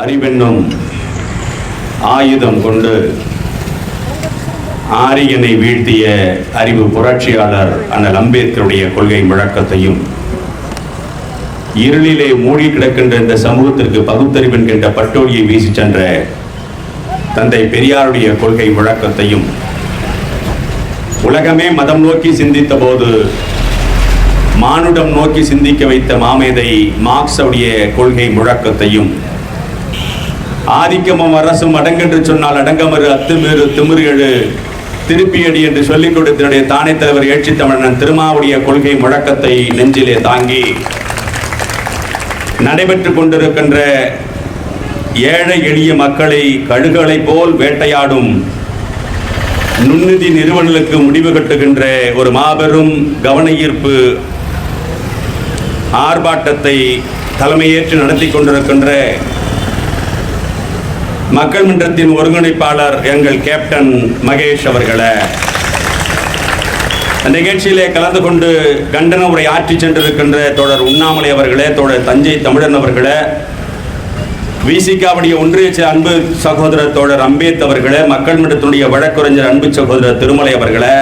அறிவென்னும் ஆயுதம் கொண்டு ஆரியனை வீழ்த்திய அறிவு புரட்சியாளர் அண்ணல் அம்பேத்கருடைய கொள்கை முழக்கத்தையும் இருளிலே மூழ்கி கிடக்கின்ற இந்த சமூகத்திற்கு பகுத்தறிவு என்கின்ற பட்டோலியை வீசி சென்ற தந்தை பெரியாருடைய கொள்கை முழக்கத்தையும் உலகமே மதம் நோக்கி சிந்தித்த போது மானுடம் நோக்கி சிந்திக்க வைத்த மாமேதை மார்க்ஸுடைய கொள்கை முழக்கத்தையும் ஆதிக்கமும் அரசும் அடங்கென்று சொன்னால் அடங்கமறு அத்துமீறு திமிர்களு திருப்பியடி என்று சொல்லிக் கொடுத்தனுடைய தானே தலைவர் எழுச்சி தமிழன் திருமாவுடைய கொள்கை முழக்கத்தை நெஞ்சிலே தாங்கி. நடைபெற்றுக் கொண்டிருக்கின்ற ஏழை எளிய மக்களை கழுகளை போல் வேட்டையாடும் நுண்ணிதி நிறுவனங்களுக்கு முடிவு கட்டுகின்ற ஒரு மாபெரும் கவன ஈர்ப்பு ஆர்ப்பாட்டத்தை தலைமையேற்று நடத்தி கொண்டிருக்கின்ற மக்கள் மன்றத்தின் ஒருங்கிணைப்பாளர் எங்கள் கேப்டன் மகேஷ் அவர்களை. அந்த நிகழ்ச்சியிலே கலந்து கொண்டு கண்டன உரை ஆற்றி சென்றிருக்கின்ற தொடர் உண்ணாமலை அவர்களே தொடர் தஞ்சை தமிழன் அவர்களே விசிகாவுடைய ஒன்றிய அன்பு சகோதரர் தோழர் அம்பேத் அவர்களே மக்கள் மன்றத்தினுடைய வழக்குரைஞர் அன்பு சகோதரர் திருமலை அவர்களே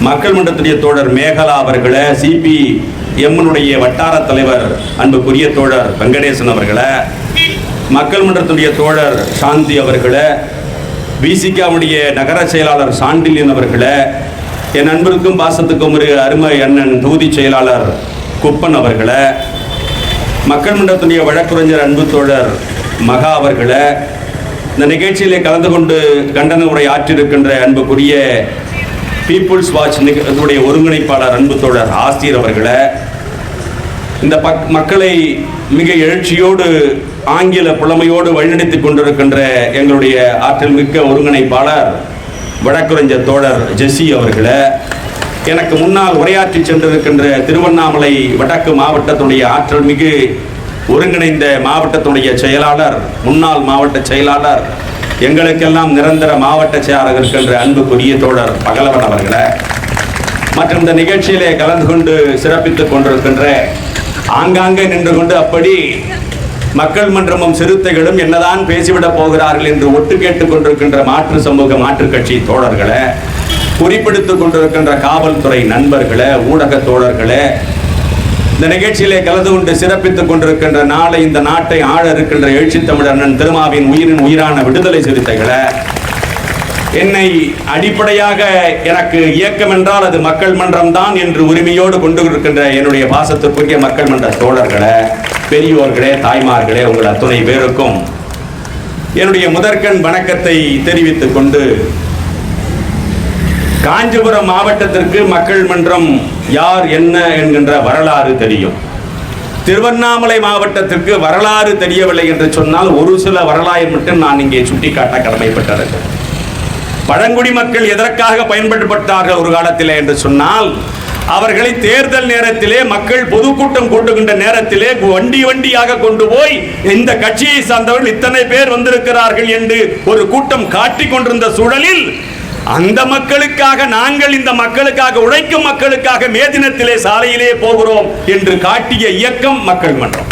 மக்கள் மன்றத்துடைய தோழர் மேகலா அவர்களே சிபி எம்னுடைய வட்டார தலைவர் அன்புக்குரிய தோழர் வெங்கடேசன் அவர்களே மக்கள் மன்றத்துடைய தோழர் சாந்தி அவர்களை விசிகாவுடைய நகர செயலாளர் சாண்டிலியன் அவர்களை என் நண்பருக்கும் பாசத்துக்கும் ஒரு அருமை அண்ணன் தொகுதி செயலாளர் குப்பன் அவர்களை மக்கள் மன்றத்துடைய வழக்குரைஞர் அன்பு தோழர் மகா அவர்களை இந்த நிகழ்ச்சியிலே கலந்து கொண்டு கண்டன உரை ஆற்றியிருக்கின்ற அன்புக்குரிய பீப்புள்ஸ் வாட்ச் நிகழ்ச்சியுடைய ஒருங்கிணைப்பாளர் அன்பு தோழர் ஆசிரியர் அவர்களை இந்த பக் மக்களை மிக எழுச்சியோடு ஆங்கில புலமையோடு வழிநடத்திக் கொண்டிருக்கின்ற எங்களுடைய ஆற்றல் மிக்க ஒருங்கிணைப்பாளர் வழக்குரைஞர் தோழர் ஜெஸ்ஸி அவர்களை எனக்கு முன்னால் உரையாற்றி சென்றிருக்கின்ற திருவண்ணாமலை வடக்கு மாவட்டத்துடைய ஆற்றல் மிகு ஒருங்கிணைந்த மாவட்டத்துடைய செயலாளர் முன்னாள் மாவட்ட செயலாளர் எங்களுக்கெல்லாம் நிரந்தர மாவட்ட செயலாளர் இருக்கின்ற அன்புக்குரிய தோழர் பகலவன் அவர்களை மற்றும் இந்த நிகழ்ச்சியிலே கலந்து கொண்டு சிறப்பித்துக் கொண்டிருக்கின்ற ஆங்காங்கே நின்று கொண்டு அப்படி மக்கள் மன்றமும் சிறுத்தைகளும் என்னதான் பேசிவிடப் போகிறார்கள் என்று ஒட்டு கேட்டுக் கொண்டிருக்கின்ற மாற்று சமூக மாற்றுக் கட்சி தோழர்களை குறிப்பிடுத்துக் கொண்டிருக்கின்ற காவல்துறை நண்பர்களே ஊடக தோழர்களை இந்த நிகழ்ச்சியிலே கலந்து கொண்டு சிறப்பித்துக் கொண்டிருக்கின்ற நாளை இந்த நாட்டை ஆழ இருக்கின்ற எழுச்சி தமிழ் அண்ணன் திருமாவின் உயிரின் உயிரான விடுதலை சிறுத்தைகளை என்னை அடிப்படையாக எனக்கு இயக்கம் என்றால் அது மக்கள் மன்றம் தான் என்று உரிமையோடு கொண்டு இருக்கின்ற என்னுடைய பாசத்துக்குரிய மக்கள் மன்ற தோழர்களை பெரியோர்களே தாய்மார்களே உங்கள் அத்துணை பேருக்கும் என்னுடைய முதற்கண் வணக்கத்தை தெரிவித்துக் கொண்டு காஞ்சிபுரம் மாவட்டத்திற்கு மக்கள் மன்றம் யார் என்ன என்கின்ற வரலாறு தெரியும். திருவண்ணாமலை மாவட்டத்திற்கு வரலாறு தெரியவில்லை என்று சொன்னால் ஒரு சில வரலாறு மட்டும் நான் இங்கே சுட்டிக்காட்ட கடமைப்பட்டிருக்கிறேன் பழங்குடி மக்கள் எதற்காக பயன்படுத்தப்பட்டார்கள் ஒரு காலத்திலே என்று சொன்னால் அவர்களை தேர்தல் நேரத்திலே மக்கள் பொதுக்கூட்டம் கூட்டுகின்ற நேரத்திலே வண்டி வண்டியாக கொண்டு போய் இந்த கட்சியை சார்ந்தவர்கள் இத்தனை பேர் வந்திருக்கிறார்கள் என்று ஒரு கூட்டம் காட்டிக் கொண்டிருந்த சூழலில் அந்த மக்களுக்காக நாங்கள் இந்த மக்களுக்காக உழைக்கும் மக்களுக்காக மே தினத்திலே சாலையிலே போகிறோம் என்று காட்டிய இயக்கம் மக்கள் மன்றம்.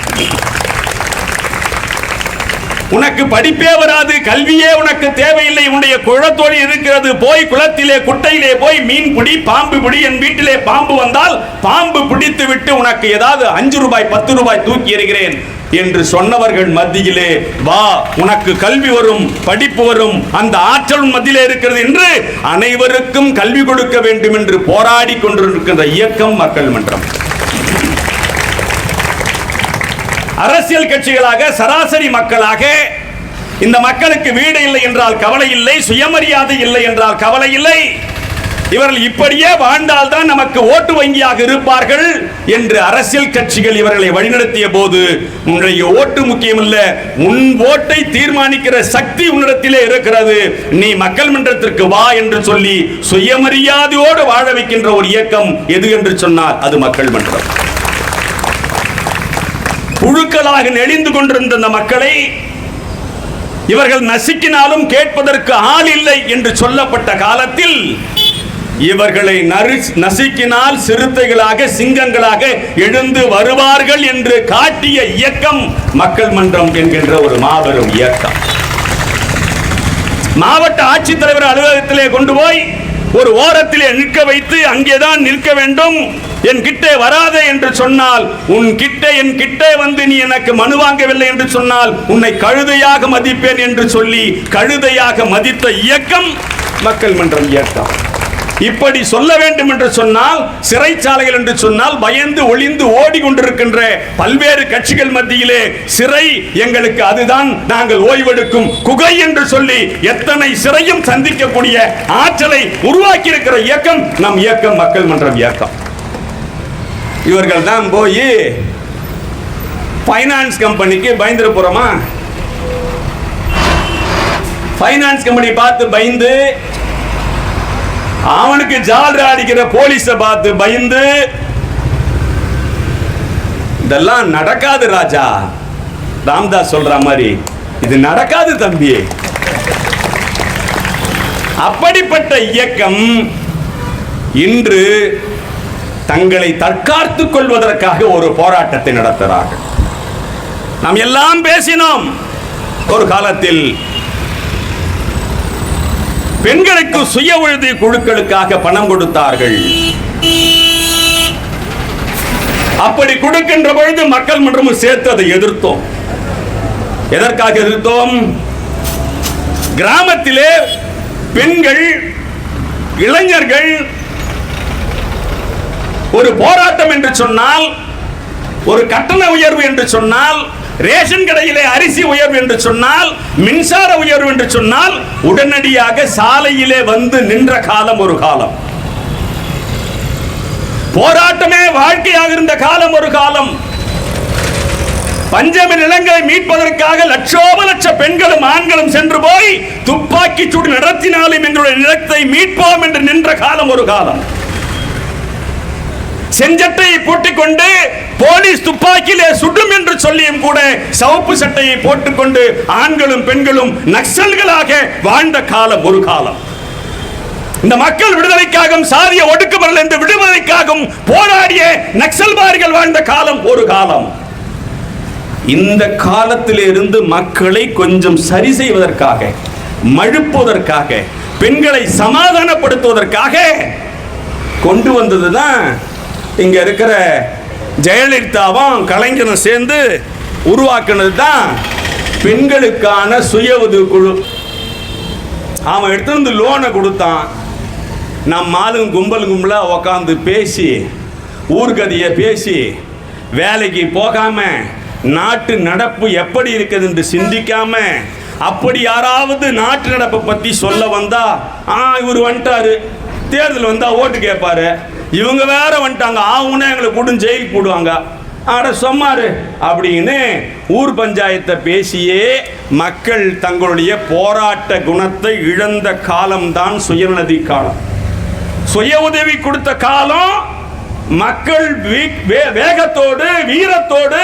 உனக்கு படிப்பே வராது கல்வியே உனக்கு தேவையில்லை உன்னுடைய குளத்தோடு இருக்கிறது போய் குளத்திலே குட்டையிலே போய் மீன் பிடி பாம்பு பிடி என் வீட்டிலே பாம்பு வந்தால் பாம்பு பிடித்து விட்டு உனக்கு ஏதாவது அஞ்சு ரூபாய் பத்து ரூபாய் தூக்கி எறிகிறேன் என்று சொன்னவர்கள் மத்தியிலே வா உனக்கு கல்வி வரும் படிப்பு வரும் அந்த ஆற்றல் மத்தியிலே இருக்கிறது என்று அனைவருக்கும் கல்வி கொடுக்க வேண்டும் என்று போராடி கொண்டிருக்கின்ற இயக்கம் மக்கள் மன்றம். அரசியல் கட்சிகளாக சராசரி மக்களாக இந்த மக்களுக்கு வீடு இல்லை என்றால் கவலை இல்லை சுயமரியாதை இல்லை என்றால் கவலை இல்லை. இவர்கள் இப்படியே வாழ்ந்தால்தான் நமக்கு ஓட்டு வங்கியாக இருப்பார்கள் என்று அரசியல் கட்சிகள் இவர்களை வழிநடத்திய போது உன்னுடைய ஓட்டு முக்கியமல்ல உன் ஓட்டை தீர்மானிக்கிற சக்தி உன்னிடத்திலே இருக்கிறது. நீ மக்கள் மன்றத்திற்கு வா என்று சொல்லி சுயமரியாதையோடு வாழ வைக்கின்ற ஒரு இயக்கம் எது என்று சொன்னால் அது மக்கள் மன்றம். புழுக்களாக நெளிந்து கொண்டிருந்த இந்த மக்களை இவர்கள் நசுக்கினாலும் கேட்பதற்கு ஆள் இல்லை என்று சொல்லப்பட்ட காலத்தில் இவர்களை நசுக்கினால் சிறுத்தைகளாக சிங்கங்களாக எழுந்து வருவார்கள் என்று காட்டிய இயக்கம் மக்கள் மன்றம் என்கின்ற ஒரு மாபெரும் இயக்கம். மாவட்ட ஆட்சித்தலைவர் அலுவலகத்திலே கொண்டு போய் ஒரு ஓரத்திலே நிற்க வைத்து அங்கேதான் நிற்க வேண்டும். என் கிட்டே வராதே என்று சொன்னால் உன் கிட்டே என் கிட்டே வந்து நீ எனக்கு மனு வாங்கவில்லை என்று சொன்னால் உன்னை கழுதையாக மதிப்பேன் என்று சொல்லி கழுதையாக மதித்த இயக்கம் மக்கள் மன்றம் இயக்கம் இப்படி சொல்ல வேண்டும் என்று சொன்னால் சிறைச்சாலைகள் என்று சொன்னால் பயந்து ஒளிந்து ஓடிக்கொண்டிருக்கின்ற பல்வேறு கட்சிகள் மத்தியிலே சிறை எங்களுக்கு அதுதான் நாங்கள் ஓய்வெடுக்கும் குகை என்று சொல்லி எத்தனை சிறையும் சந்திக்கக்கூடிய ஆற்றலை உருவாக்கி இருக்கிற இயக்கம் நம் இயக்கம் மக்கள் மன்றம் இயக்கம். இவர்கள் தான் போய் ஃபைனான்ஸ் கம்பெனிக்கு பயந்துட போறோமா ஃபைனான்ஸ் கம்பெனி பார்த்து பயந்து அவனுக்கு ஜால்ரா அடிக்கிற போலீஸ பார்த்து பயந்து இதெல்லாம் நடக்காது ராஜா. ராம்தாஸ் சொல்ற மாதிரி இது நடக்காது தம்பி. அப்படிப்பட்ட இயக்கம் இன்று தங்களை தற்காத்துக் கொள்வதற்காக ஒரு போராட்டத்தை நடத்துகிறார்கள். நாம் எல்லாம் பேசினோம். ஒரு காலத்தில் பெண்களுக்கு சுய உறுதி குழுக்களுக்காக பணம் கொடுத்தார்கள். அப்படி கொடுக்கின்ற பொழுது மக்கள் மன்றமும் சேர்த்து அதை எதிர்த்தோம். எதற்காக எதிர்த்தோம்? கிராமத்திலே பெண்கள் இளைஞர்கள் ஒரு போராட்டம் என்று சொன்னால் ஒரு கட்டண உயர்வு என்று சொன்னால் ரேஷன் கடையிலே அரிசி உயர்வு என்று சொன்னால் மின்சார உயர்வு என்று சொன்னால் உடனடியாக சாலையிலே வந்து நின்ற காலம் ஒரு காலம். போராட்டமே வாழ்க்கையாக இருந்த காலம் ஒரு காலம். பஞ்சமி நிலங்களை மீட்பதற்காக லட்சோப லட்ச பெண்களும் ஆண்களும் சென்று போய் துப்பாக்கி சூடு நடத்தினாலும் எங்களுடைய நிலத்தை மீட்போம் என்று நின்ற காலம் ஒரு காலம். செஞ்சட்டையை போட்டுக்கொண்டு போலீஸ் துப்பாக்கியிலே சுடும் என்று சொல்லியும் கூட சவப்பு சட்டையை போட்டுக்கொண்டு ஆண்களும் பெண்களும் நக்சல்களாக வாழ்ந்த காலம் ஒரு காலம். இந்த மக்கள் விடுதலைக்காகவும் சாதிய ஒடுக்குமுறையில் என்று விடுதலைக்காகவும் போராடிய நக்சல்வாரிகள் வாழ்ந்த காலம் ஒரு காலம். இந்த காலத்திலிருந்து மக்களை கொஞ்சம் சரி செய்வதற்காக மழுப்புவதற்காக பெண்களை சமாதானப்படுத்துவதற்காக கொண்டு வந்தது தான் இங்கே இருக்கிற ஜெயலலிதாவும் கலைஞரும் சேர்ந்து உருவாக்குனது தான் பெண்களுக்கான சுய உதவி குழு. அவன் எடுத்து வந்து லோனை கொடுத்தான். நம் ஆளுங்க கும்பல் கும்பலாக உக்காந்து பேசி ஊர்கதியை பேசி வேலைக்கு போகாமல் நாட்டு நடப்பு எப்படி இருக்குது என்று சிந்திக்காம அப்படி யாராவது நாட்டு நடப்பை பற்றி சொல்ல வந்தா ஆ இவர் வந்துட்டாரு. தேர்தல் வந்தால் ஓட்டு கேட்பாரு. இவங்க வேற வந்துட்டாங்க. ஆகுனா எங்களை கூட்டும் ஜெயிலுக்கு போடுவாங்க. அட சொன்னாரு அப்படின்னு ஊர் பஞ்சாயத்தை பேசியே மக்கள் தங்களுடைய போராட்ட குணத்தை இழந்த காலம்தான் சுயநதி காலம். சுய உதவி கொடுத்த காலம் மக்கள் வே- வேகத்தோடு வீரத்தோடு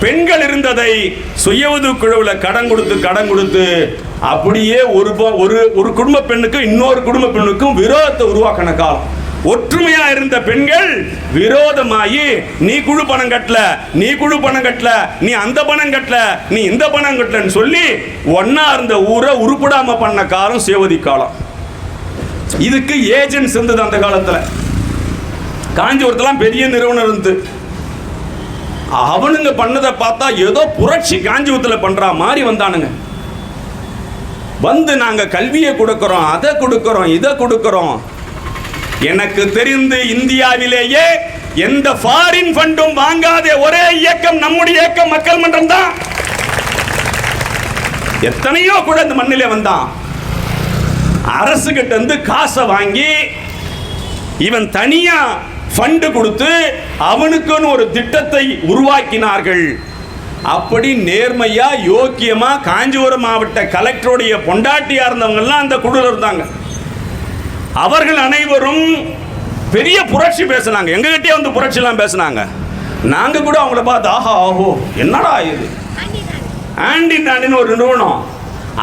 பெண்கள் இருந்ததை சுய உதவி குழுவில் கடன் கொடுத்து கடன் கொடுத்து அப்படியே ஒரு ஒரு ஒரு குடும்ப பெண்ணுக்கும் இன்னொரு குடும்ப பெண்ணுக்கும் விரோதத்தை உருவாக்கின காலம். ஒற்றுமையா இருந்த பெண்கள் விரோதமாயி நீ குழு பணம் கட்டல நீ குழு பணம் கட்டல நீ அந்த பணம் கட்டல நீ இந்த பணம் கட்டலன்னு சொல்லி ஒன்னா இருந்த ஊரை உருப்படாம பண்ண காலம் சேவதி காலம். இதுக்கு ஏஜென்ட்ஸ் இருந்தது அந்த காலத்துல. காஞ்சிபுரத்துலாம் பெரிய நிறுவனம் இருந்து அவனுங்க பண்ணதை பார்த்தா ஏதோ புரட்சி காஞ்சிபுரத்தில் பண்ற மாதிரி வந்தானுங்க. வந்து நாங்கள் கல்வியை கொடுக்குறோம் அதை கொடுக்குறோம் இதை கொடுக்குறோம் எனக்கு தெரிந்து இந்தியாவிலேயே எந்த ஃபாரின் ஃபண்டும் வாங்காத ஒரே இயக்கம் நம்முடைய இயக்கம் மக்கள் மன்றம் தான். எத்தனையோ கூட இந்த மண்ணிலே வந்தான். அரசு கிட்ட இருந்து காசை வாங்கி இவன் தனியா ஃபண்டு கொடுத்து அவனுக்குன்னு ஒரு திட்டத்தை உருவாக்கினார்கள். அப்படி நேர்மையா யோக்கியமா காஞ்சிபுரம் மாவட்ட கலெக்டருடைய பொண்டாட்டியா இருந்தவங்க எல்லாம் அந்த குழுல இருந்தாங்க. அவர்கள் அனைவரும் பெரிய புரட்சி பேசினாங்க. எங்ககிட்டே வந்து புரட்சிலாம் பேசினாங்க. நாங்க கூட அவங்கள பார்த்து ஆஹா ஆஹோ என்னடா இது? ஆண்டி நாண்டின்னு ஒரு நிறுவனம்.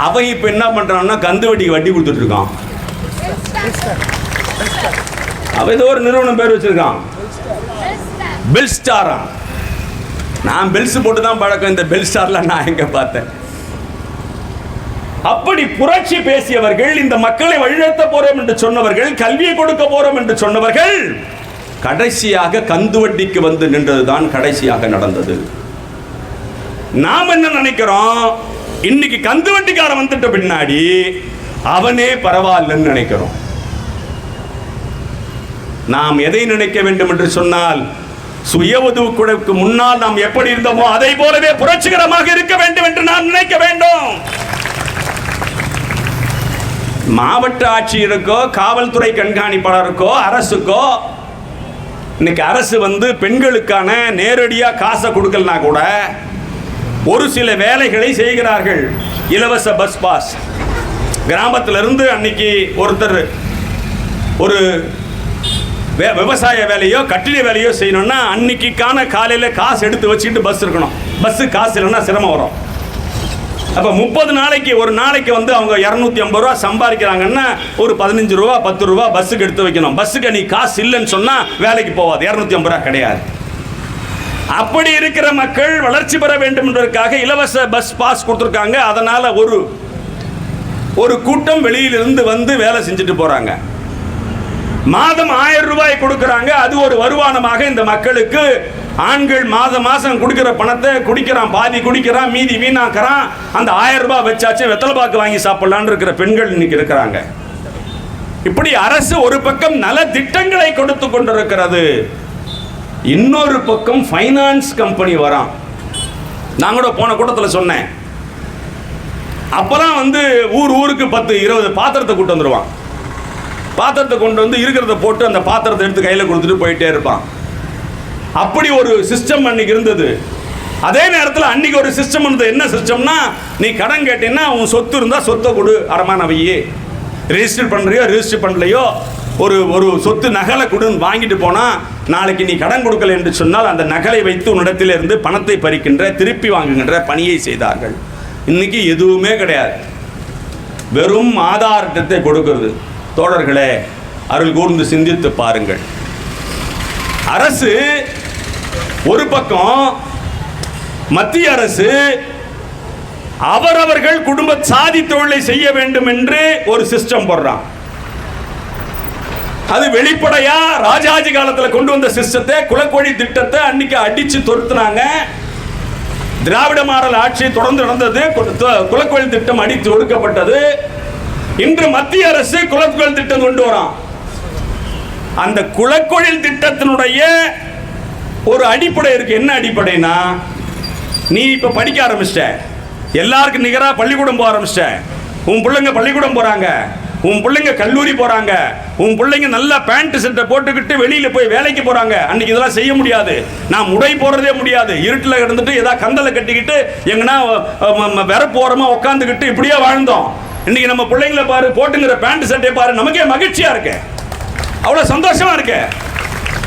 அவன் இப்ப என்ன பண்றான்னா கந்து வட்டிக்கு வட்டி கொடுத்துட்டு இருக்கான் அவன் ஏதோ ஒரு நிறுவனம் பேர் வச்சிருக்கான். பெல் ஸ்டாரா நான் பெல்ஸ் போட்டு தான் பழக்கம். இந்த பெல் ஸ்டார்ல நான் எங்க பார்த்தேன்? அப்படி புரட்சி பேசியவர்கள் இந்த மக்களை வழிநடத்த போறோம் என்று சொன்னவர்கள் கல்வியை கொடுக்க போறோம் என்று சொன்னவர்கள் கடைசியாக கந்து வட்டிக்கு வந்து நின்றதுதான் கடைசியாக நடந்தது. நாம் என்ன நினைக்கிறோம்? இன்னைக்கு கந்து வட்டிக்காரன் வந்துட்ட பின்னாடி அவனே பரவாயில்லன்னு நினைக்கிறோம். நாம் எதை நினைக்க வேண்டும் என்று சொன்னால் சுய உதவிக்குழுக்கு முன்னால் நாம் எப்படி இருந்தோமோ அதை போலவே புரட்சிகரமாக இருக்க வேண்டும் என்று நாம் நினைக்க வேண்டும். மாவட்ட ஆட்சியருக்கோ காவல்துறை கண்காணிப்பாளருக்கோ அரசுக்கோ இன்னைக்கு அரசு வந்து பெண்களுக்கான நேரடியாக காசை கொடுக்கலனா கூட ஒரு சில வேலைகளை செய்கிறார்கள். இலவச பஸ் பாஸ் கிராமத்திலிருந்து அன்னைக்கு ஒருத்தர் ஒரு விவசாய வேலையோ கட்டிட வேலையோ செய்யணும்னா அன்னைக்கான காலையில் காசு எடுத்து வச்சுக்கிட்டு பஸ் இருக்கணும். பஸ்ஸு காசு இல்லைன்னா சிரமம் வரும். அப்போ முப்பது நாளைக்கு ஒரு நாளைக்கு வந்து அவங்க இரநூத்தி ஐம்பது ரூபா சம்பாதிக்கிறாங்கன்னா ஒரு பதினஞ்சு ரூபா பத்து ரூபா பஸ்ஸுக்கு எடுத்து வைக்கணும். பஸ்ஸுக்கு நீ காசு இல்லைன்னு சொன்னால் வேலைக்கு போகாது இரநூத்தி ஐம்பது ரூபா கிடையாது. அப்படி இருக்கிற மக்கள் வளர்ச்சி பெற வேண்டும் என்பதற்காக இலவச பஸ் பாஸ் கொடுத்துருக்காங்க. அதனால் ஒரு ஒரு கூட்டம் வெளியிலிருந்து வந்து வேலை செஞ்சுட்டு போகிறாங்க மாதம் ஆயிரம் ரூபாய் கொடுக்குறாங்க. அது ஒரு வருமானமாக இந்த மக்களுக்கு ஆண்கள் மாதம் மாதம் கொடுக்குற பணத்தை குடிக்கிறான் பாதி குடிக்கிறான் மீதி வீணாக்குறான். அந்த ஆயிரம் ரூபாய் வச்சாச்சு வெத்தலை பாக்கு வாங்கி சாப்பிடலான்னு இருக்கிற பெண்கள் இன்னைக்கு இருக்கிறாங்க. இப்படி அரசு ஒரு பக்கம் நல திட்டங்களை கொடுத்து கொண்டிருக்கிறது. இன்னொரு பக்கம் ஃபைனான்ஸ் கம்பெனி வரான். நான் கூட போன கூட்டத்தில் சொன்னேன். அப்பதான் வந்து ஊர் ஊருக்கு பத்து இருபது பாத்திரத்தை கூட்டு வந்துடுவான் பாத்திரத்தை கொண்டு வந்து இருக்கிறத போட்டு அந்த பாத்திரத்தை எடுத்து கையில் கொடுத்துட்டு போயிட்டே இருப்பான். அப்படி ஒரு சிஸ்டம் அன்னைக்கு இருந்தது. அதே நேரத்தில் அன்னைக்கு ஒரு சிஸ்டம் இருந்தது. என்ன சிஸ்டம்னா நீ கடன் கேட்டீங்கன்னா உன் சொத்து இருந்தால் சொத்தை கொடு அறமானவையே ரிஜிஸ்டர் பண்ணுறியோ ரிஜிஸ்டர் பண்ணலையோ ஒரு ஒரு சொத்து நகலை கொடுன்னு வாங்கிட்டு போனால் நாளைக்கு நீ கடன் கொடுக்கல என்று சொன்னால் அந்த நகலை வைத்து உன்னிடத்திலிருந்து பணத்தை பறிக்கின்ற திருப்பி வாங்குகின்ற பணியை செய்தார்கள். இன்னைக்கு எதுவுமே கிடையாது. வெறும் ஆதார் அட்டத்தை கொடுக்கிறது. தோழர்களே அருள் கூர்ந்து சிந்தித்து பாருங்கள். அரசு ஒரு பக்கம் மத்திய அரசு அவரவர்கள் குடும்ப சாதி தொழிலை செய்ய வேண்டும் என்று ஒரு சிஸ்டம் போடுறான். அது வெளிப்படையா ராஜாஜி காலத்தில் கொண்டு வந்த சிஸ்டத்தை குலக்கோழி திட்டத்தை அன்னைக்கு அடிச்சு தொடுத்துனாங்க திராவிட மாடல் ஆட்சி தொடர்ந்து நடந்தது குலக்கோழி திட்டம் அடித்து ஒடுக்கப்பட்டது. இன்று மத்திய அரசு குலக்கோழி திட்டம் கொண்டு வரான். அந்த குலக்கொழில் திட்டத்தினுடைய ஒரு அடிப்படை இருக்கு. என்ன அடிப்படைனா நீ இப்ப படிக்க ஆரம்பிச்சிட்ட. எல்லாருக்கும் நிகராக பள்ளிக்கூடம் போக ஆரம்பிச்சிட்ட. உன் பிள்ளைங்க பள்ளிக்கூடம் போறாங்க. உன் பிள்ளைங்க கல்லூரி போறாங்க. உன் பிள்ளைங்க நல்லா பேண்ட் சட்டை போட்டுக்கிட்டு வெளியில போய் வேலைக்கு போறாங்க. அன்னைக்கு இதெல்லாம் செய்ய முடியாது. நான் முடை போடுறதே முடியாது. இருட்டில் கிடந்துட்டு ஏதாவது கந்தலை கட்டிக்கிட்டு எங்கன்னா வெற போறமா உட்காந்துக்கிட்டு இப்படியே வாழ்ந்தோம். இன்னைக்கு நம்ம பிள்ளைங்கள பாரு போட்டுங்கிற பேண்ட் சட்டையை பாரு நமக்கே மகிழ்ச்சியா இருக்கேன் அவ்வளோ சந்தோஷமா இருக்கு.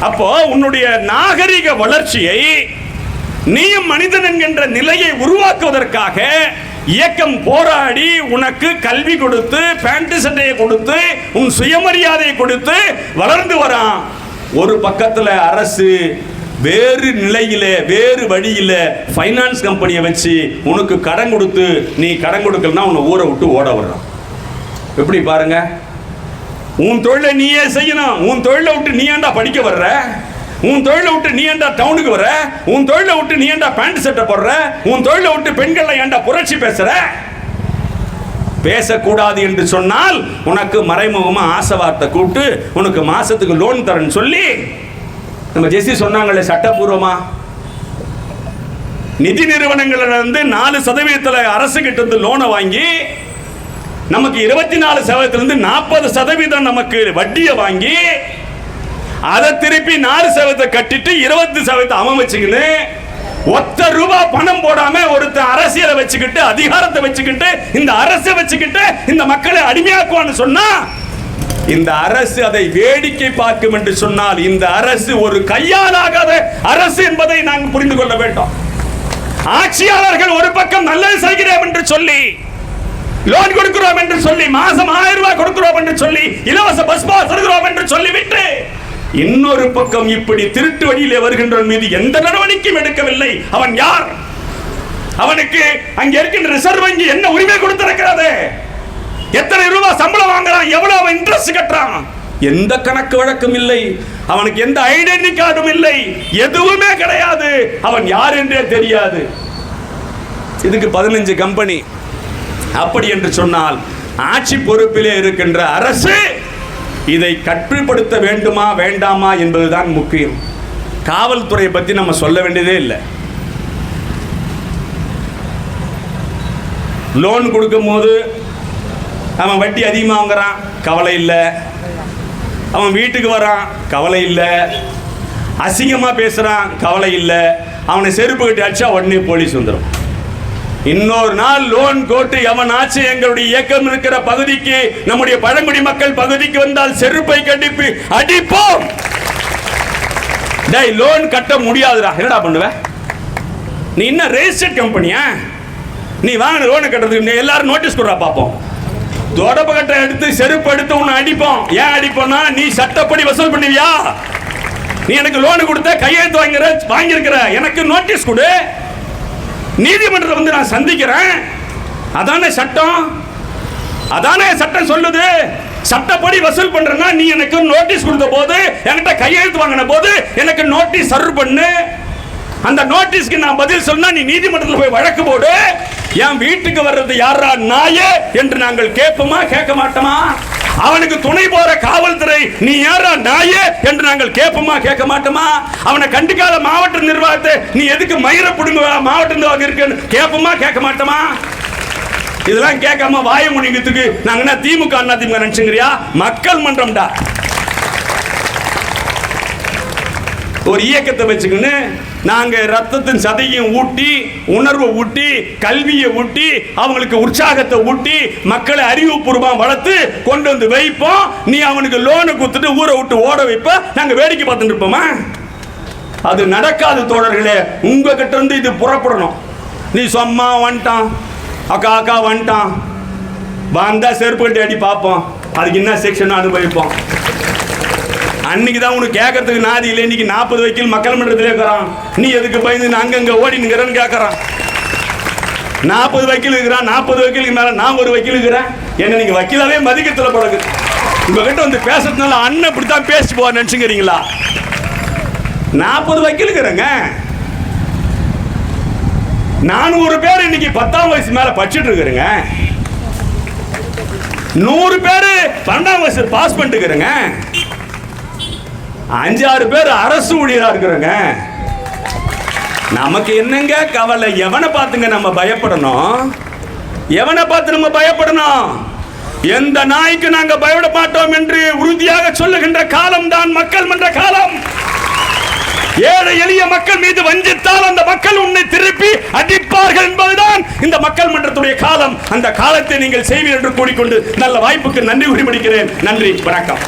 அப்போ உன்னுடைய நாகரிக வளர்ச்சியை நீயும் மனிதன் என்கின்ற நிலையை உருவாக்குவதற்காக இயக்கம் போராடி உனக்கு கல்வி கொடுத்து பேண்ட் சட்டையை கொடுத்து உன் சுயமரியாதையை கொடுத்து வளர்ந்து வரான். ஒரு பக்கத்தில் அரசு வேறு நிலையில வேறு வழியில ஃபைனான்ஸ் கம்பெனியை வச்சு உனக்கு கடன் கொடுத்து நீ கடன் கொடுக்கலன்னா உன்னை ஊரை விட்டு ஓட விடுறான். எப்படி பாருங்க? உன் தொழிலை நீயே செய்யணும். உன் தொழிலை விட்டு நீ ஏன்டா படிக்க வர்ற? உன் தொழிலை விட்டு நீ ஏன்டா டவுனுக்கு வர உன் தொழிலை விட்டு நீ ஏன்டா பேண்ட் சட்டை போடுற? உன் தொழிலை விட்டு பெண்களை ஏன்டா புரட்சி பேசுற? பேசக்கூடாது என்று சொன்னால் உனக்கு மறைமுகமா ஆசை வார்த்தை கூப்பிட்டு உனக்கு மாசத்துக்கு லோன் தரேன்னு சொல்லி நம்ம ஜெஸ்டி சொன்னாங்களே சட்டப்பூர்வமா? நிதி நிறுவனங்களிலிருந்து நாலு சதவீதத்தில் அரசு கிட்ட இருந்து லோனை வாங்கி நமக்கு இருபத்தி நாலு சதவீதத்திலிருந்து நாற்பது சதவீதம் நமக்கு வட்டியை வாங்கி அதை திருப்பி நாலு சதவீதத்தை கட்டிட்டு இருபத்தி சதவீதத்தை அவன் வச்சுக்கின்னு ஒத்த ரூபா பணம் போடாம ஒருத்தன் அரசியலை வச்சுக்கிட்டு அதிகாரத்தை வச்சுக்கிட்டு இந்த அரசை வச்சுக்கிட்டு இந்த மக்களை அடிமையாக்குவான்னு சொன்னா இந்த அரசு அதை வேடிக்கை பார்க்கும் என்று சொன்னால் இந்த அரசு ஒரு கையாலாகாத அரசு என்பதை நாங்கள் புரிந்து கொள்ள வேண்டும். ஆட்சியாளர்கள் ஒரு பக்கம் நல்லது செய்கிறேன் என்று சொல்லி லோன் கொடுக்கிறோம் என்று சொல்லி மாசம் ஆயிரம் ரூபாய் கொடுக்கிறோம் என்று சொல்லி இலவச பஸ் பாஸ் தருகிறோம் என்று சொல்லிவிட்டு இன்னொரு பக்கம் இப்படி திருட்டு வழியிலே வருகின்றவன் மீது எந்த நடவடிக்கையும் எடுக்கவில்லை. அவன் யார்? அவனுக்கு அங்க இருக்கின்ற ரிசர்வ் வங்கி என்ன உரிமை கொடுத்திருக்கிறது? எத்தனை ரூபாய் சம்பளம் வாங்குறான்? எவ்வளவு இன்ட்ரெஸ்ட் கட்டுறான்? எந்த கணக்கு வழக்கம் இல்லை. அவனுக்கு எந்த ஐடென்டி கார்டும் இல்லை. எதுவுமே கிடையாது. அவன் யார் என்றே தெரியாது. இதுக்கு பதினஞ்சு கம்பெனி அப்படி என்று சொன்னால் ஆட்சி பொறுப்பிலே இருக்கின்ற அரசு இதை கட்டுப்படுத்த வேண்டுமா வேண்டாமா என்பதுதான் முக்கியம். காவல்துறையை பற்றி நம்ம சொல்ல வேண்டியதே இல்லை. லோன் கொடுக்கும்போது அவன் வட்டி அதிகமாக வாங்குறான் கவலை இல்லை. அவன் வீட்டுக்கு வரான் கவலை இல்லை. அசிங்கமாக பேசுகிறான் கவலை இல்லை. அவனை செருப்பு கட்டி அடிச்சா உடனே போலீஸ் வந்துடும் இன்னொரு நாள் லோன் கோட்டு எவனாச்சு எங்களுடைய இயக்கம் இருக்கிற பகுதிக்கு நம்முடைய பழங்குடி மக்கள் பகுதிக்கு வந்தால் செருப்பை கண்டிப்பு அடிப்போம். டேய் லோன் கட்ட முடியாதுடா. என்னடா பண்ணுவ? நீ என்ன ரெஜிஸ்டர்ட் கம்பெனியா நீ வாங்க லோனை கட்டுறதுக்கு நீ எல்லாரும் நோட்டீஸ் கொடுறா பார்ப்போம். தொடப்ப கட்டை எடுத்து செருப்பு எடுத்து உன்னை அடிப்போம். ஏன் அடிப்போம்னா நீ சட்டப்படி வசூல் பண்ணுவியா? நீ எனக்கு லோன் கொடுத்த கையெழுத்து வாங்கிற வாங்கியிருக்கிற. எனக்கு நோட்டீஸ் கொடு. நீதிமன்றத்தை வந்து நான் சந்திக்கிறேன். அதானே சட்டம்? அதானே சட்டம் சொல்லுது? சட்டப்படி வசூல் பண்றேன்னா நீ எனக்கு நோட்டீஸ் கொடுத்த போது என்கிட்ட கையெழுத்து வாங்கின போது எனக்கு நோட்டீஸ் சர்வ் பண்ணு. அந்த நோட்டீஸ்க்கு நான் பதில் சொன்னா நீ நீதிமன்றத்தில் போய் வழக்கு போடு. என் வீட்டுக்கு வர்றது யாரா நாயே என்று நாங்கள் கேட்போமா கேட்க மாட்டோமா? அவனுக்கு துணை போற காவல்துறை நீ யாரா நாயே என்று நாங்கள் கேட்போமா கேட்க மாட்டோமா? அவனை கண்டுக்காத மாவட்ட நிர்வாகத்தை நீ எதுக்கு மயிர புடுங்க மாவட்ட நிர்வாகம் இருக்குன்னு கேட்போமா கேட்க மாட்டோமா? இதெல்லாம் கேட்காம வாய முடிங்கிறதுக்கு நாங்க என்ன திமுக அண்ணா திமுக நினைச்சுங்கிறியா மக்கள் மன்றம்டா. ஒரு இயக்கத்தை வச்சுக்கின்னு நாங்கள் ரத்தத்தின் சதையும் ஊட்டி உணர்வை ஊட்டி கல்வியை ஊட்டி அவங்களுக்கு உற்சாகத்தை ஊட்டி மக்களை அறிவுபூர்வமாக வளர்த்து கொண்டு வந்து வைப்போம். நீ அவனுக்கு லோனு கொடுத்துட்டு ஊரை விட்டு ஓட வைப்ப. நாங்கள் வேடிக்கை பார்த்துட்டு இருப்போமா? அது நடக்காது தோழர்களே. உங்ககிட்ட இருந்து இது புறப்படணும். நீ சும்மா வந்துட்டான். அக்கா அக்கா வந்துட்டான். வந்தால் செருப்பு கட்டி அடி பார்ப்போம். அதுக்கு என்ன செக்ஷன் அனுபவிப்போம்? அன்னைக்கு தான் உனக்கு கேட்கறதுக்கு நாதி இல்லை. இன்னைக்கு நாற்பது வக்கீல் மக்கள் மன்றத்தில் இருக்கிறான். நீ எதுக்கு பயந்து நான் அங்கங்க ஓடி நிற்கிறேன்னு கேட்கறான் நாற்பது வக்கீல் இருக்கிறான். நாற்பது வக்கீலுக்கு மேலே நான் ஒரு வக்கீல் இருக்கிறேன். என்ன நீங்கள் வக்கீலாவே மதிக்கத்தில் பழகு. உங்ககிட்ட வந்து பேசுறதுனால அண்ணன் இப்படி தான் பேசி போவார் நினச்சிக்கிறீங்களா? நாற்பது வக்கீல் இருக்கிறேங்க. நானூறு பேர் இன்னைக்கு பத்தாம் வயசு மேலே படிச்சுட்டு இருக்கிறேங்க. நூறு பேர் பன்னெண்டாம் வயசு பாஸ் பண்ணிட்டு இருக்கிறேங்க. அஞ்சாறு பேர் அரசு ஊழியராக இருக்கிறோங்க. நமக்கு என்னங்க கவலை? எவனை பார்த்துங்க நம்ம பயப்படணும்? எவனை பார்த்து நம்ம பயப்படணும்? எந்த நாய்க்கு நாங்க பயப்பட மாட்டோம் என்று உறுதியாக சொல்லுகின்ற காலம் தான் மக்கள் மன்ற காலம். ஏழை எளிய மக்கள் மீது வஞ்சித்தால் அந்த மக்கள் உன்னை திருப்பி அடிப்பார்கள் என்பதுதான் இந்த மக்கள் மன்றத்துடைய காலம். அந்த காலத்தை நீங்கள் செய்வீர்கள் என்று கூறிக்கொண்டு நல்ல வாய்ப்புக்கு நன்றி கூறி முடிக்கிறேன். நன்றி வணக்கம்.